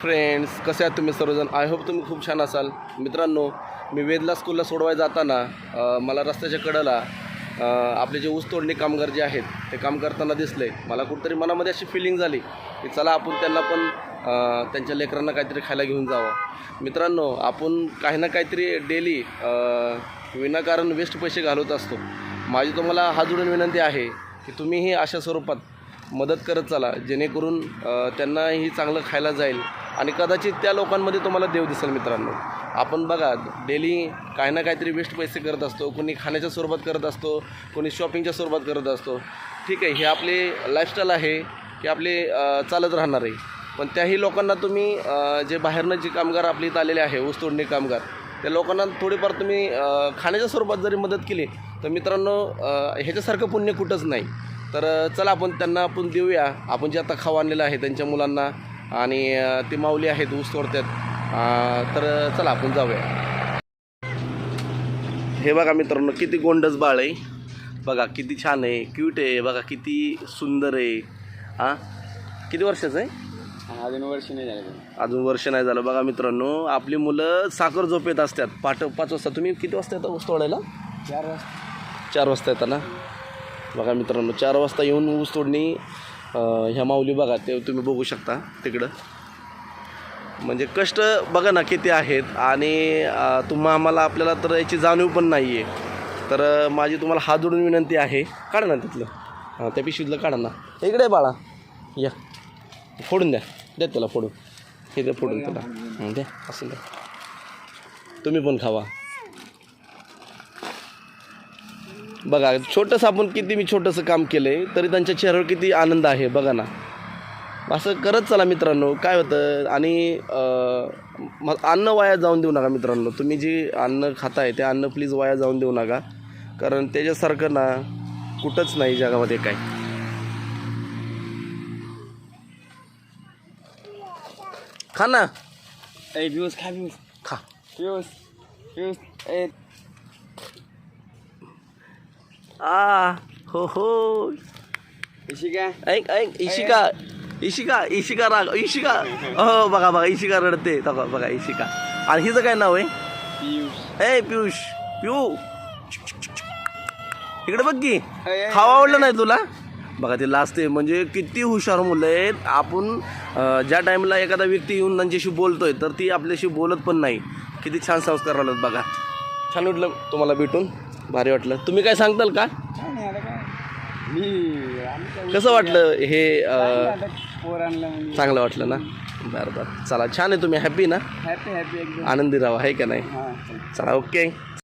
Friends कसे आहात तुम्ही सर्वजण? आय होप तुम्ही खूप छान असाल. मित्रांनो मी वेदला स्कूलला सोडवायला जाताना मला रस्त्याच्या कडेला आपले जे ऊस तोडणी कामगार जे आहेत ते काम करताना दिसले. मला कुठंतरी मनामध्ये अशी फिलिंग झाली की चला आपण त्यांना पण त्यांच्या लेकरांना काहीतरी खायला घेऊन जावं. मित्रांनो आपण काही ना काहीतरी डेली विनाकारण वेस्ट पैसे घालवत असतो. माझी तुम्हाला हात जोडून विनंती आहे की तुम्हीही अशा स्वरूपात मदत करत चला जेणेकरून त्यांनाही चांगलं खायला जाईल. आणि कदाचित त्या लोकांमध्ये तुम्हाला देव दिसेल मित्रांनो. आपण बघा डेली काही ना काहीतरी वेस्ट पैसे करत असतो कोणी खाण्याच्या स्वरूपात करत असतो कोणी शॉपिंगच्या स्वरूपात करत असतो. ठीक आहे हे आपले लाईफस्टाईल आहे की आपले चालत राहणार आहे. पण त्याही लोकांना तुम्ही जे बाहेरनं जे कामगार आपले इथं आलेले आहे ऊस तोडणी कामगार त्या लोकांना थोडीफार तुम्ही खाण्याच्या स्वरूपात जरी मदत केली तर मित्रांनो ह्याच्यासारखं पुण्य कुठंच नाही. तर चला आपण त्यांना आपण देऊया. आपण जे आता खाऊ आणलेलं आहे त्यांच्या मुलांना आणि ते माऊली आहेत ऊस तोडतात. तर चला आपण जाऊया. हे बघा मित्रांनो किती गोंडस बाळ आहे. बघा किती छान आहे. क्यूट आहे. बघा किती सुंदर आहे. हां? किती वर्षाचं आहे? अजून वर्ष नाही झालं अजून वर्ष नाही झालं. बघा मित्रांनो आपली मुलं साखर झोपेत असतात. पाठ पाच वाजता. तुम्ही किती वाजता येता ऊस तोडायला? चार वाजता. चार वाजता येता ना बघा मित्रांनो चार वाजता येऊन ऊस तोडणी ह्या माऊली बघा ते तुम्ही बघू शकता तिकडं. म्हणजे कष्ट बघा ना किती आहेत आणि तुम्हा आम्हाला आपल्याला तर याची जाणीव पण नाही आहे तर माझी तुम्हाला हात जोडून विनंती आहे. काढा ना तिथलं. हां त्या पिशवीतलं काढा ना. इकडे बाळा. या. फोडून द्या. द्या त्याला फोडून. हे द्या फोडून त्याला. द्या. असं द्या. तुम्ही पण खावा. बघा छोटंसं आपण किती मी छोटंसं काम केलं आहे तरी त्यांच्या चेहऱ्यावर किती आनंद आहे बघा ना. असं करत चला मित्रांनो काय होतं आणि अन्न वाया जाऊन देऊ नका मित्रांनो. तुम्ही जे अन्न खाताय ते अन्न प्लीज वाया जाऊन देऊ नका. कारण त्याच्यासारखं ना कुठंच नाही जगामध्ये काय. खा ना. ए खा खा. ए आ हो हो कशी काय ऐक ऐक इशिका इशिका इशिका राग इशिका हो बघा बघा इशिका रडते बघा बघा इशिका आणि हिचं काय नाव आहे पियूष ए पियुष पिऊ इकडे बघ की खावा आवडलं नाही तुला बघा ते लाजते म्हणजे किती हुशार मुलं आहेत आपण अं, ज्या टाईमला एखादा व्यक्ती येऊन त्यांच्याशी बोलतोय तर ती आपल्याशी बोलत पण नाही किती छान संस्कार राहिलेत बघा छान वाटलं तुम्हाला भेटून भारी वाटलं. तुम्ही काय सांगताल का? काय नाही आता काय मी आमच्या कसं वाटलं हे अं, म्हणजे. चांगलं वाटलं ना? बरं बरं. चला छान आहे तुम्ही. हॅपी ना? हॅपी हॅपी एकदम. आनंदी राहा आहे का नाही? हां चला. ओके